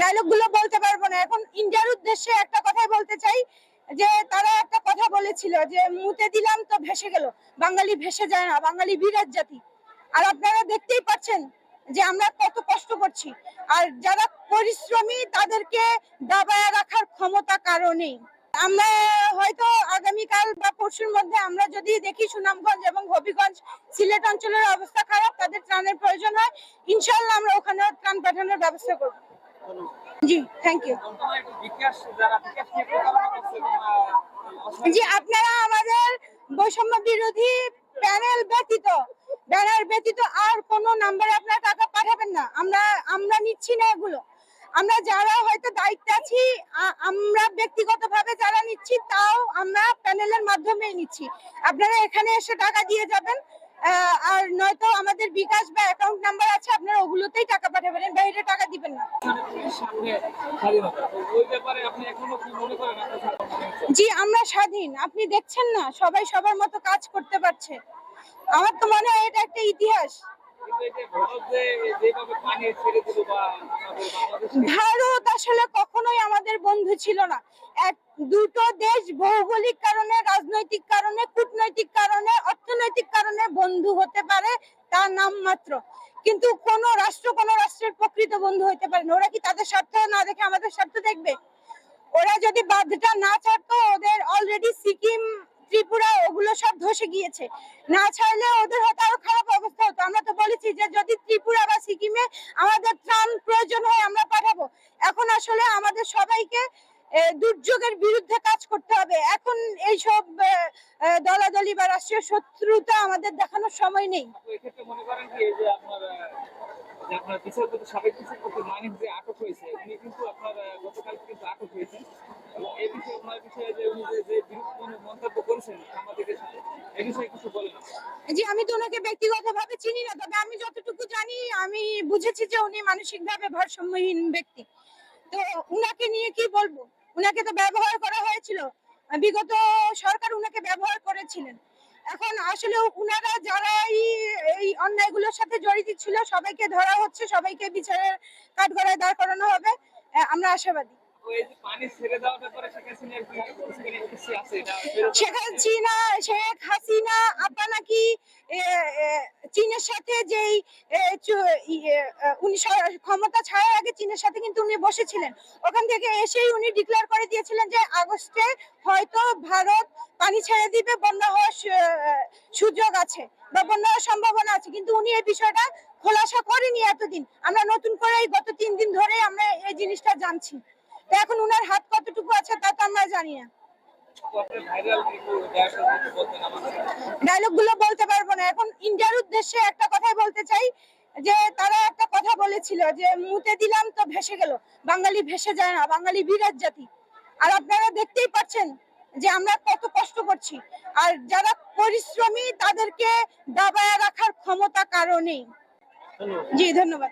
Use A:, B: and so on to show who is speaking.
A: ডায়লগগুলো বলতে পারব না। এখন ইন্ডিয়ার উদ্দেশ্যে একটা কথাই বলতে চাই, যে তারা একটা কথা বলেছিল যে, মুতে দিলাম তো ভেসে গেল। বাঙালি ভেসে যায় না, বাঙালি বিরাট জাতি। আর আপনারা দেখতেই পাচ্ছেন যে আমরা কত কষ্ট করছি। আর যারা পরিশ্রমী, তাদেরকে দাবায় রাখার ক্ষমতা কারণেই আমরা হয়তো আগামীকাল বা পরশুর মধ্যে আমরা যদি দেখি সুনামগঞ্জ এবং হবিগঞ্জ সিলেট অঞ্চলের অবস্থা খারাপ, তাদের ত্রাণের প্রয়োজন হয় ইনশাল্লাহ আমরা ওখানে ত্রাণ পাঠানোর ব্যবস্থা করব। জি থ্যাংক ইউ জি, আপনারা আমাদের বৈষম্য বিরোধী প্যানেল ব্যতীত, ব্যানার ব্যতীত আর কোনো নাম্বারে আপনারা টাকা পাঠাবেন না। আমরা আমরা নিচ্ছি না এগুলো। আমরা যারা হয়তো দায়িত্বে আছি আমরা ব্যক্তিগতভাবে যারা নিচ্ছি, তাও আমরা প্যানেলের মাধ্যমে নিচ্ছি। আপনারা এখানে এসে টাকা দিয়ে যাবেন আর নয়তো আমাদের বিকাশ বা অ্যাকাউন্ট নাম্বার আছে, আপনারা ওগুলোতেই টাকা পাঠাবেন বাইরে টাকা দিবেন না? জি, আমরা স্বাধীন, আপনি দেখছেন না, সবাই সবার মতো কাজ করতে পারছে। আমার তো মনে হয় এটা একটা ইতিহাস।
B: ভারত
A: আসলে কখনোই আমাদের বন্ধু ছিল না। এক, দুটো দেশ ভৌগোলিক কারণে, রাজনৈতিক কারণে, কূটনৈতিক কারণে, অর্থনৈতিক কারণে বন্ধু হতে পারে তার নাম মাত্র। কিন্তু কোন রাষ্ট্র, কোন রাষ্ট্রের প্রকৃত বন্ধু হতে পারে না। ওরা কি তাদের স্বার্থ না দেখে আমাদের স্বার্থ দেখবে? ওরা যদি বাঁধটা না ছাড়তো, ওদের অলরেডি সিকিম, ত্রিপুরা, ওগুলো সব ধসে গিয়েছে। না ছাড়লে ওদের হয়তো আরও খারাপ অবস্থা হতো আমরা তো বলেছি যে যদি ত্রিপুরা বা সিকিমে আমাদের ত্রাণ প্রয়োজন হয় আমরা পাঠাবো। এখন আসলে আমাদের সবাইকে দুর্যোগের বিরুদ্ধে কাজ করতে হবে। এখন এইসব এ, এ, দলাদলি বা রাষ্ট্রীয় শত্রুতা আমাদের দেখানোর সময় নেই।
B: এই বিচারপতি সাবেক বিচারপতি মানিক যে আটক হয়েছে উনি কিন্তু আপনার গতকাল কিন্তু আটক হয়েছেন।
A: জি আমি তো ওনাকে ব্যক্তিগতভাবে চিনি না তবে আমি যতটুকু জানি আমি বুঝেছি যে উনি মানসিকভাবে ভারসাম্যহীন ব্যক্তি। তো উনাকে নিয়ে কি বলব? উনাকে তো ব্যবহার করা হয়েছিল। বিগত সরকার উনাকে ব্যবহার করেছিলেন। এখন আসলে উনারা যারা এই অন্যায়গুলোর সাথে জড়িত ছিল সবাইকে ধরা হচ্ছে সবাইকে বিচারের কাঠগড়ায় দাঁড় করানো হবে। আমরা আশাবাদী।
B: পানি ছেড়ে দেওয়ার ব্যাপারে শেখ
A: শেখ হাসিনা শেখ হাসিনা, আপা নাকি চীনের সাথে যেই উনি ক্ষমতা ছাড়ার আগে চীনের সাথে কিন্তু উনি বসেছিলেন। ওখান থেকে এসেই উনি ডিক্লেয়ার করে দিয়েছিলেন যে আগস্টে হয়তো ভারত পানি ছেড়ে দিবে, বন্যা হওয়ার সুযোগ আছে বা বন্যা হওয়ার সম্ভাবনা আছে। কিন্তু উনি এই বিষয়টা খোলাসা করেনি এতদিন। আমরা নতুন করে এই গত তিন দিন ধরে আমরা এই জিনিসটা জানছি। এখন উনার হাত কতটুকু আছে তা তো আমরা জানি না। ডায়লগগুলো বলতে পারব না। এখন ইন্ডিয়ার উদ্দেশ্যে একটা কথাই বলতে চাই যে তারা একটা কথা বলেছিল যে মুতে দিলাম তো ভেসে গেল। বাঙালি ভেসে যায় না বাঙালি বিরাট জাতি। আর আপনারা দেখতেই পাচ্ছেন যে আমরা কত কষ্ট করছি। আর যারা পরিশ্রমী তাদেরকে দাবায় রাখার ক্ষমতা কারণেই জি ধন্যবাদ।